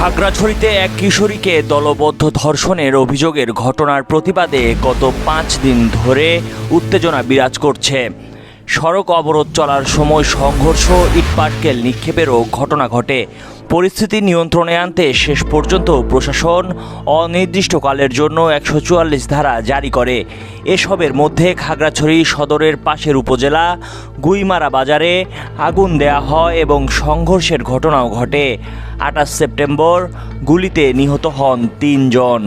খাগড়াছড়িতে এক কিশোরীকে দলবদ্ধ ধর্ষণের অভিযোগের ঘটনার প্রতিবাদে গত পাঁচ দিন ধরে উত্তেজনা বিরাজ করছে। সড়ক অবরোধ চলার সময় সংঘর্ষ, ইটপাটকেল নিক্ষেপেরও ঘটনা ঘটে। পরিস্থিতি নিয়ন্ত্রণে আনতে শেষ পর্যন্ত প্রশাসন অনির্দিষ্টকালের জন্য একশো চুয়াল্লিশ ধারা জারি করে। এসবের মধ্যে খাগড়াছড়ি সদরের পাশের উপজেলা, গুইমারা বাজারে আগুন দেয়া হয় এবং সংঘর্ষের ঘটনাও ঘটে। আঠাশ সেপ্টেম্বর, গুলিতে নিহত হন তিনজন।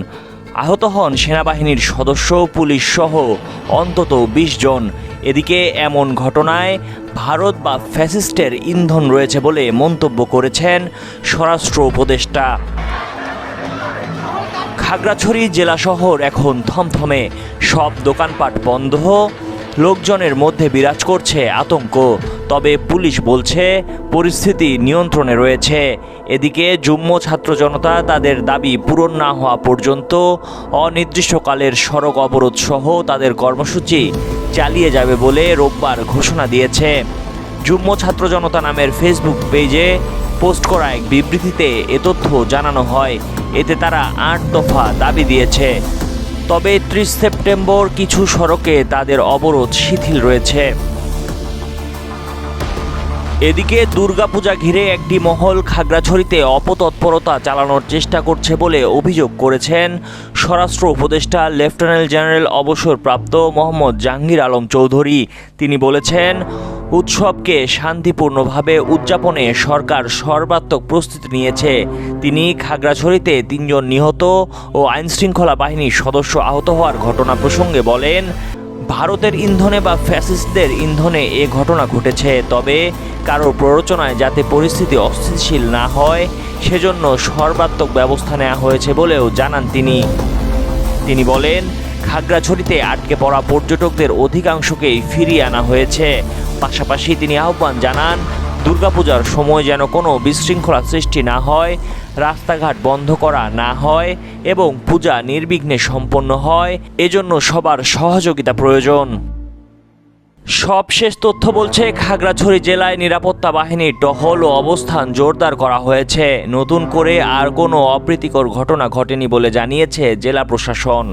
আহত হন সেনাবাহিনীর সদস্য, পুলিশ সহ অন্তত বিশ জন। এদিকে এমন ঘটনায় ভারত বা ফ্যাসিস্টের ইন্ধন রয়েছে বলে মন্তব্য করেছেন স্বরাষ্ট্র উপদেষ্টা। খাগড়াছড়ি জেলা শহর এখন থমথমে, সব দোকানপাট বন্ধ। লোকজনের মধ্যে বিরাজ করছে আতঙ্ক। তবে পুলিশ বলছে, পরিস্থিতি নিয়ন্ত্রণে রয়েছে। এদিকে যুগ্ম ছাত্র জনতা তাদের দাবি পূরণ না হওয়া পর্যন্ত অনির্দিষ্টকালের সড়ক অবরোধ সহ তাদের কর্মসূচি চালিয়ে যাবে বলে রোববার ঘোষণা দিয়েছে। যুগ্ম ছাত্র জনতা নামের ফেসবুক পেজে পোস্ট করা এক বিবৃতিতে এ তথ্য জানানো হয়। এতে তারা আট দফা দাবি দিয়েছে। তবে ত্রিশ সেপ্টেম্বর কিছু সড়কে তাদের অবরোধ শিথিল রয়েছে। এদিকে দুর্গাপূজা ঘিরে একটি মহল খাগড়াছড়িতে অপতৎপরতা চালানোর চেষ্টা করছে বলে অভিযোগ করেছেন স্বরাষ্ট্র উপদেষ্টা লেফটেন্যান্ট জেনারেল অবসরপ্রাপ্ত মোহাম্মদ জাহাঙ্গীর আলম চৌধুরী। তিনি বলেছেন উৎসবকে শান্তিপূর্ণভাবে উদযাপনে সরকার সর্বাত্মক প্রস্তুতি নিয়েছে। তিনি খাগড়াছড়িতে তিনজন নিহত ও আইনশৃঙ্খলা বাহিনীর সদস্য আহত হওয়ার ঘটনা প্রসঙ্গে বলেন, ভারতের ইন্ধনে বা ফ্যাসিস্টদের ইন্ধনে এ ঘটনা ঘটেছে। তবে কারও প্ররোচনায় যাতে পরিস্থিতি অস্থিতিশীল না হয়, সেজন্য সর্বাত্মক ব্যবস্থা নেওয়া হয়েছে বলেও জানান তিনি। তিনি বলেন, খাগড়াছড়িতে আটকে পড়া পর্যটকদের অধিকাংশকেই ফিরিয়ে আনা হয়েছে। পাশাপাশি তিনি আহ্বান জানান, দুর্গাপূজার সময় যেন কোনো বিশৃঙ্খলা সৃষ্টি না হয়, রাস্তাঘাট বন্ধ করা না হয় এবং পূজা নির্বিঘ্নে সম্পন্ন হয়, এজন্য সবার সহযোগিতা প্রয়োজন। সবশেষ তথ্য বলছে, খাগড়াছড়ি জেলায় নিরাপত্তা বাহিনীর টহল ও অবস্থান জোরদার করা হয়েছে। নতুন করে আর কোনো অপ্রীতিকর ঘটনা ঘটেনি বলে জানিয়েছে জেলা প্রশাসন।